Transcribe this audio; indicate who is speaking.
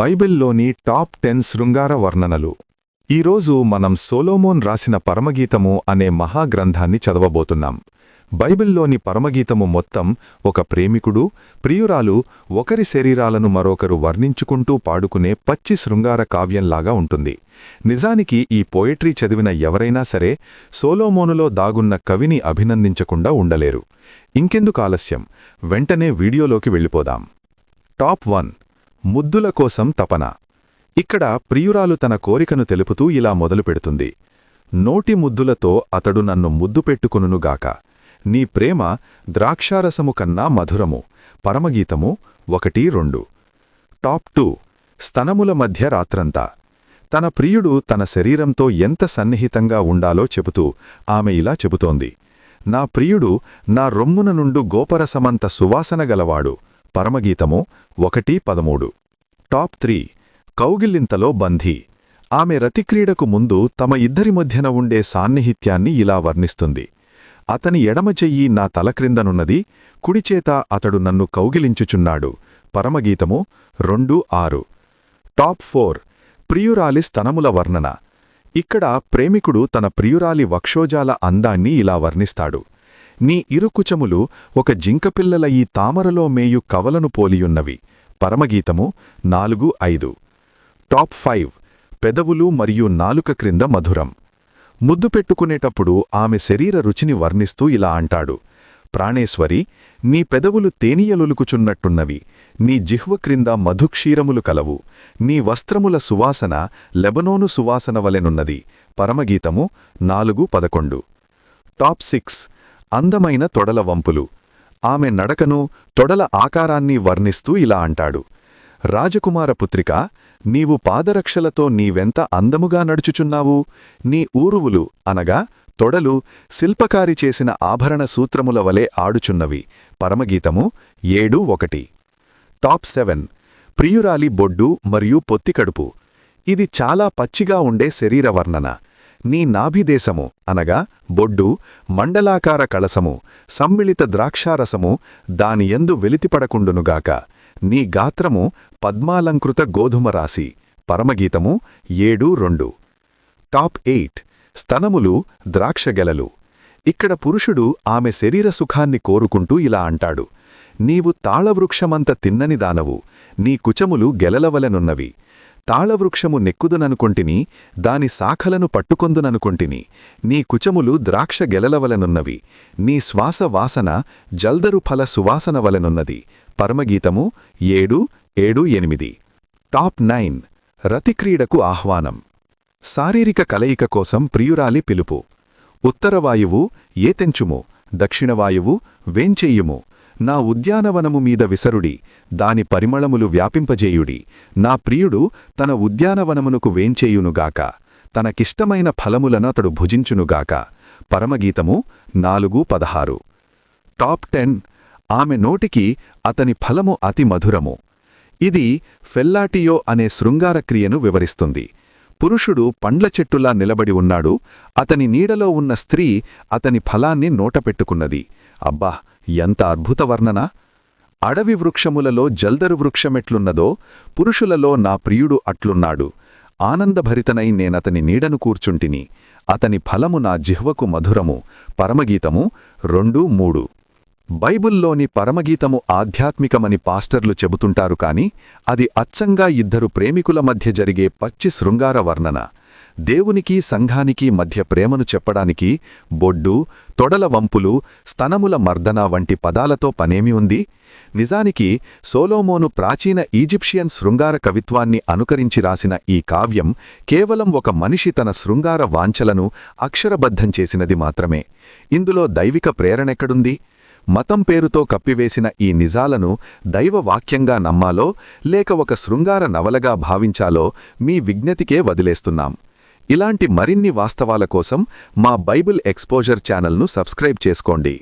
Speaker 1: బైబిల్లోని top ten శృంగార వర్ణనలు. ఈరోజు మనం సోలోమోన్ రాసిన పరమగీతము అనే మహాగ్రంథాన్ని చదవబోతున్నాం. బైబిల్లోని పరమగీతము మొత్తం ఒక ప్రేమికుడు ప్రియురాలు ఒకరి శరీరాలను మరొకరు వర్ణించుకుంటూ పాడుకునే పచ్చి శృంగార కావ్యంలాగా ఉంటుంది. నిజానికి ఈ పోయట్రీ చదివిన ఎవరైనా సరే సోలోమోనులో దాగున్న కవిని అభినందించకుండా ఉండలేరు. ఇంకెందుకు ఆలస్యం? వెంటనే వీడియోలోకి వెళ్ళిపోదాం. టాప్ వన్ ముద్దుల కోసం తపన. ఇక్కడ ప్రియురాలు తన కోరికను తెలుపుతూ ఇలా మొదలుపెడుతుంది నోటి ముద్దులతో అతడు నన్ను ముద్దు పెట్టుకునుగాక నీ ప్రేమ ద్రాక్షారసము కన్నా మధురము. పరమగీతము ఒకటి రెండు. Top two. స్తనముల మధ్య రాత్రంతా. తన ప్రియుడు తన శరీరంతో ఎంత సన్నిహితంగా ఉండాలో చెబుతూ ఆమె ఇలా చెబుతోంది. నా ప్రియుడు నా రొమ్మున నుండు గోపరసమంత సువాసన గలవాడు. పరమగీతము ఒకటి పదమూడు. Top three. కౌగిల్లింతలో బంధీ. ఆమె రతిక్రీడకు ముందు తమ ఇద్దరి మధ్యన ఉండే సాన్నిహిత్యాన్ని ఇలా వర్ణిస్తుంది. అతని ఎడమ చెయ్యి నా తలక్రిందనున్నది కుడిచేత అతడు నన్ను కౌగిలించుచున్నాడు. పరమగీతము రెండు ఆరు. Top four. ప్రియురాలి స్తనముల వర్ణన. ఇక్కడ ప్రేమికుడు తన ప్రియురాలి వక్షోజాల అందాన్ని ఇలా వర్ణిస్తాడు. నీ ఇరుకుచములు ఒక జింకపిల్లల ఈ తామరలో మేయు కవలను పోలియున్నవి. పరమగీతము నాలుగు ఐదు. Top five. పెదవులు మరియు నాలుక క్రింద మధురం. ముద్దు పెట్టుకునేటప్పుడు ఆమె శరీర రుచిని వర్ణిస్తూ ఇలా అంటాడు. ప్రాణేశ్వరి నీ పెదవులు తేనీయలొలుకుచున్నట్టున్నవి నీ జిహ్వ క్రింద మధుక్షీరములు కలవు. నీ వస్త్రముల సువాసన లెబనోను సువాసన వలెనున్నది. పరమగీతము నాలుగు పదకొండు. Top six. అందమైన తొడల వంపులు. ఆమె నడకను తొడల ఆకారాన్ని వర్ణిస్తూ ఇలా అంటాడు. రాజకుమార పుత్రిక నీవు పాదరక్షలతో నీవెంత అందముగా నడుచుచున్నావు? నీ ఊరువులు అనగా తొడలు శిల్పకారి చేసిన ఆభరణ సూత్రముల వలె ఆడుచున్నవి. పరమగీతము ఏడు ఒకటి. Top seven. ప్రియురాలి బొడ్డు మరియు పొత్తికడుపు ఇది చాలా పచ్చిగా ఉండే శరీర వర్ణన నీ నాభిదేశము అనగా బొడ్డు మండలాకార కళసము సమ్మిళిత ద్రాక్షారసము దానియందు వెలితిపడకుండునుగాక నీ గాత్రము పద్మాలంకృత గోధుమరాశి పరమగీతము ఏడు రెండు. Top eight. స్తనములు ద్రాక్షగెలలు. ఇక్కడ పురుషుడు ఆమె శరీర సుఖాన్ని కోరుకుంటూ ఇలా అంటాడు. నీవు తాళవృక్షమంత తిన్నని దానవు. నీ కుచములు గెలలవలెనున్నవి. తాళవృక్షము నెక్కుదుననుకొంటిని దాని శాఖలను పట్టుకొందుననుకొంటిని నీ కుచములు ద్రాక్ష గెలలవలనున్నవి నీ శ్వాస వాసన జల్దరు ఫల సువాసన వలనున్నది పరమగీతము ఏడు ఏడు ఎనిమిది. Top nine. రతిక్రీడకు ఆహ్వానం. శారీరక కలయిక కోసం ప్రియురాలి పిలుపు. ఉత్తరవాయువు ఏతెంచుము దక్షిణవాయువు వేంచెయ్యుము. నా ఉద్యానవనము మీద విసరుడి దాని పరిమళములు వ్యాపింపజేయుడి. నా ప్రియుడు తన ఉద్యానవనమునకు వేంచేయునుగాక తనకిష్టమైన అతడు భుజించునుగాక పరమగీతము నాలుగు పదహారు. Top ten. ఆమె నోటికి అతని ఫలము అతి మధురము. ఇది ఫెల్లాటియో అనే శృంగారక్రియను వివరిస్తుంది. పురుషుడు పండ్ల చెట్టులా నిలబడి ఉన్నాడు. అతని నీడలో ఉన్న స్త్రీ అతని ఫలాన్ని నోటపెట్టుకున్నది. అబ్బా ఎంత అద్భుత వర్ణన! అడవి వృక్షములలో జల్దరు వృక్షమెట్లున్నదో పురుషులలో నా ప్రియుడు అట్లున్నాడు. ఆనందభరితనై నేనతని నీడను కూర్చుంటిని. అతని ఫలము నా జిహ్వకు మధురము. పరమగీతము రెండు మూడు. బైబుల్లోని పరమగీతము ఆధ్యాత్మికమని పాస్టర్లు చెబుతుంటారు కాని అది అచ్చంగా ఇద్దరు ప్రేమికుల మధ్య జరిగే పచ్చి శృంగార వర్ణన. దేవునికి సంఘానికి మధ్య ప్రేమను చెప్పడానికి బొడ్డు తొడల వంపులు స్తనముల మర్దన వంటి పదాలతో పనేమి ఉంది? నిజానికి సోలోమోను ప్రాచీన ఈజిప్షియన్ శృంగార కవిత్వాన్ని అనుకరించి రాసిన ఈ కావ్యం కేవలం ఒక మనిషి తన శృంగార వాంఛలను అక్షరబద్ధం చేసినది మాత్రమే. ఇందులో దైవిక ప్రేరణెక్కడుంది? మతం పేరుతో కప్పివేసిన ఈ నిజాలను దైవవాక్యంగా నమ్మాలో లేక ఒక శృంగార నవలగా భావించాలో మీ విజ్ఞతికే వదిలేస్తున్నాం. ఇలాంటి మరిన్ని వాస్తవాల కోసం మా బైబిల్ ఎక్స్పోజర్ ఛానల్ను సబ్స్క్రైబ్ చేసుకోండి.